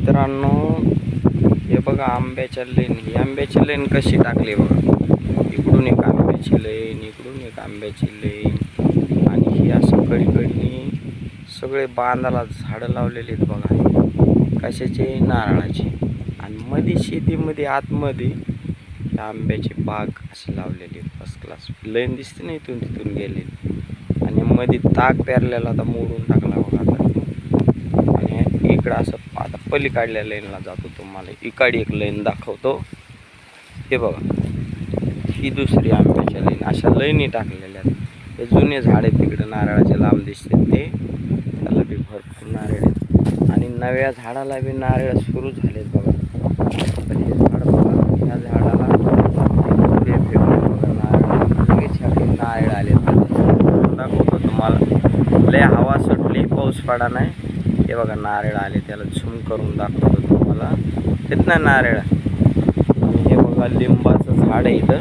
मित्रांनो हे बघा आंब्याच्या लेन ही आंब्याची लेन कशी टाकली बघा. इकडून एक आंब्याची लेन इकडून एक आंब्याची लेन आणि ही असं कडीकडनी सगळे बांधाला झाडं लावलेली आहेत बघा. कशाचे? नारळाची. आणि मध्ये शेतीमध्ये आतमध्ये आंब्याची बाग अशी लावलेली आहे. फर्स्ट क्लास लेन दिसते ना इथून तिथून गेलेली. आणि मध्ये ताक पेरलेला आता मोडून टाकला बघा आता. आणि इकडं असं पलीकडल्या लाईनला जातो तुम्हाला. इकडे एक लाईन दाखवतो. हे बघा. ही दुसरी आंब्याच्या लाईन. अशा लाईनी टाकलेल्या आहेत. हे जुने झाड आहेत तिकडे नारळाचे लांब दिसते ते. त्याला बी भरपूर नारळ आहेत. आणि नव्या झाडाला बी नारळ सुरू झालेत बघा. हे झाड बघा. ह्या झाडाला नारळ. नारळ आले दाखवतो तुम्हाला. लय हवा सुटली. पाऊस पडा नाही. हे बघा नारळ आले त्याला झूम करून दाखवतो तुम्हाला. येत ना नारळ. आणि हे बघा लिंबाचं झाड आहे इथं.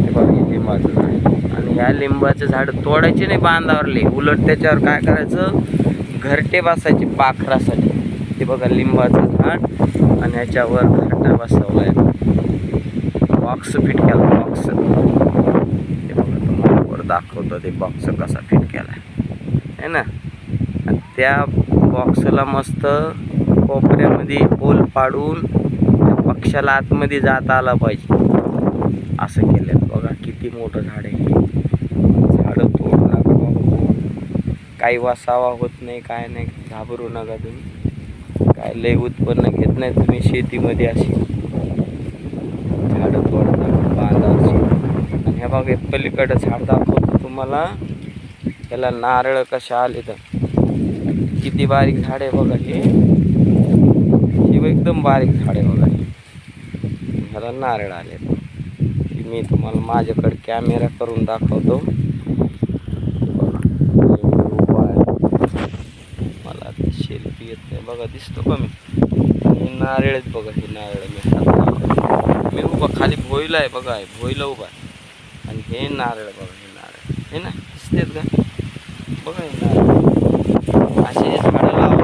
हे बघा हे लिंबाचं झाड आणि ह्या लिंबाचं झाड तोडायचे नाही बांधावरले. उलट त्याच्यावर काय करायचं? घरटे बसायचे पाखरासाठी. हे बघा लिंबाचं झाड. आणि ह्याच्यावर घरटा बसवलाय. बॉक्स फिट केला बॉक्स ते बघा तुम्हाला वर दाखवतो ते बॉक्स कसा फिट केला आहे ना? त्या बॉक्सला मस्त कोपऱ्यामध्ये होल पाडून त्या पक्षाला आतमध्ये जाता आला पाहिजे. असं केलं बघा किती मोठं झाड आहे. झाडं तोडू नका बाबा. काही वासावा होत नाही काय नाही. घाबरू नका तुम्ही. काय लय उत्पन्न घेत नाही तुम्ही शेतीमध्ये अशी. झाडं तोडता बांधाची आणि हे बघा पलीकडं झाड दाखवतो तुम्हाला. त्याला नारळ कशा आले तर. किती बारीक झाड आहे बघा हे. शिव एकदम बारीक झाड आहे बघा हे. ह्याला नारळ आले की मी तुम्हाला माझ्याकडे कॅमेरा करून दाखवतो. बघा, उभा आहे. मला ते शेल्फी येत नाही. बघा दिसतो का मी? नारळच बघा हे नारळ मी हात मी उभा खाली भोईला आहे बघा आहे भोईला उभा आहे. आणि हे नारळ बघा हे नारळ. हे ना दिसतेत का? बघा हे नारळ असे झाडं लावा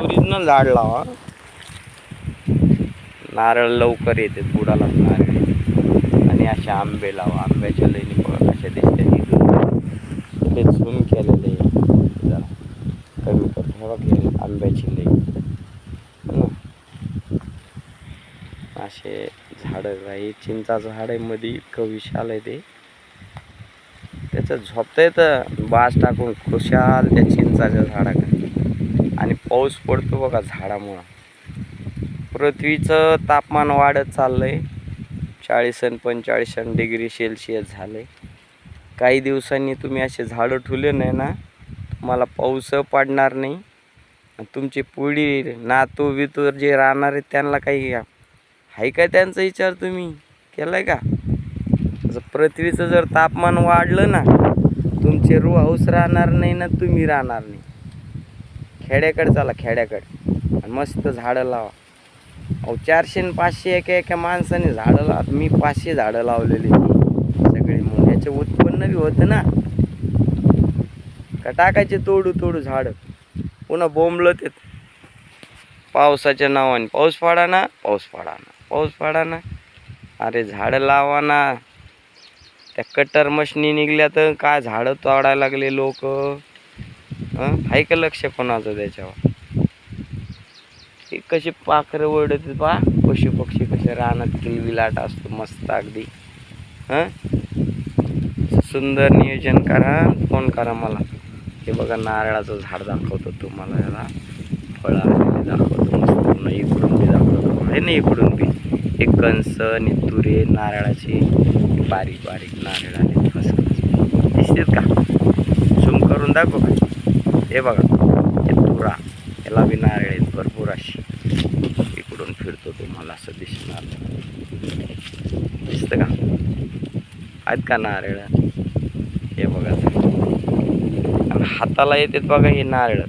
ओरिजिनल झाड लावा. नारळ लवकर येते बुडाला नारळ आणि असे आंबे लावा आंब्याच्या लईने बघा कशा दिसते ते झूम केलेले जरा कमी कर हे आंब्याची लई असे झाडं काही चिंचा झाड आहे मध्ये इतकं विशाल आहे ते. त्याचं झोपता येतं. बास टाकून खुशाल त्या चिंचाच्या झाडाकडे पाऊस पडतो बघा झाडामुळं. पृथ्वीचं तापमान वाढत चाललं आहे चाळीस आणि पंचेचाळीस डिग्री सेल्सिअस आहे काही दिवसांनी तुम्ही असे झाडं ठुले नाही ना तुम्हाला पाऊस पडणार नाही. आणि तुमची पुढी नातू वितूर जे राहणार आहेत त्यांना काही आहे का त्यांचा विचार तुम्ही? केलाय का? जर पृथ्वीचं जर तापमान वाढलं ना तुमचे रू हाऊस राहणार नाही ना तुम्ही राहणार नाही. खेड्याकडे चला खेड्याकडे. आणि मस्त झाडं लावा. अहो चारशे आणि पाचशे एका एका माणसाने झाडं लावत मी पाचशे झाडं लावलेली. सगळी मग याचे उत्पन्न बी होतं ना. का टाकायचे तोडू तोडू झाडं. पुन्हा बोंबलं ते पावसाच्या नावाने. पाऊस पाडा ना पाऊस पाडा ना पाऊस पाडा ना. अरे झाडं लावा ना. त्या कटर मशनी निघल्या तर काय झाडं तोडायला लागले लोक? आहे का लक्ष कोणाचं त्याच्यावर? हे कशी पाखरं ओढत पा पशु पक्षी कसे रानात किलबिलाट असतो मस्त अगदी. हां? सुंदर नियोजन करा फोन करा मला. हे बघा नारळाचं झाड दाखवतो तुम्हाला याला. फळं दाखवतो मस्त पूर्ण इकडून बी दाखवतो. आहे ना इकडून बी? हे कंस आणि तुरे नारळाचे बारीक बारीक नारळ आणि फर्स्ट का? झूम करून दाखव का? हे बघा हे तुरा याला बी नारळ आहेत भरपूर अशी. इकडून फिरतो तुम्हाला असं दिसणार. दिसतं का? आहेत का नारळ? हे बघा. आणि हाताला येतात बघा हे नारळ.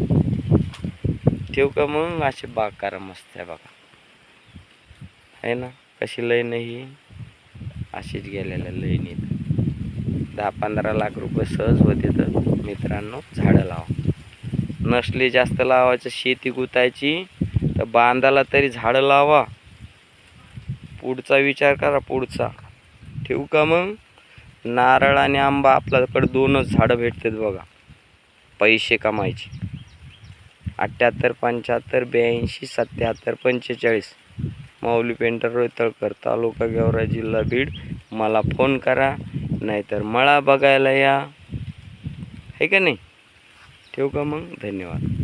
ठेव का मग? असे बाग करा मस्त आहे बघा. आहे ना? कशी लईन ही? अशीच गेलेल्या लईनीत. दहा पंधरा लाख रुपये सहज होते तर. मित्रांनो झाडं लावा. नसले जास्त लावायचं शेती गुतायची तर बांधाला तरी झाडं लावा. पुढचा विचार करा पुढचा. ठेवू का मग? नारळ आणि आंबा आपल्याकडे दोनच झाडं भेटतात बघा. पैसे कमायचे. अठ्ठ्याहत्तर पंच्याहत्तर ब्याऐंशी सत्याहत्तर पंचेचाळीस. माऊली पेंटर रोहितळकर तालुका गेवरा जिल्हा बीड. मला फोन करा नाहीतर मळा बघायला या. आहे का नाही? ठेवू का मग? धन्यवाद.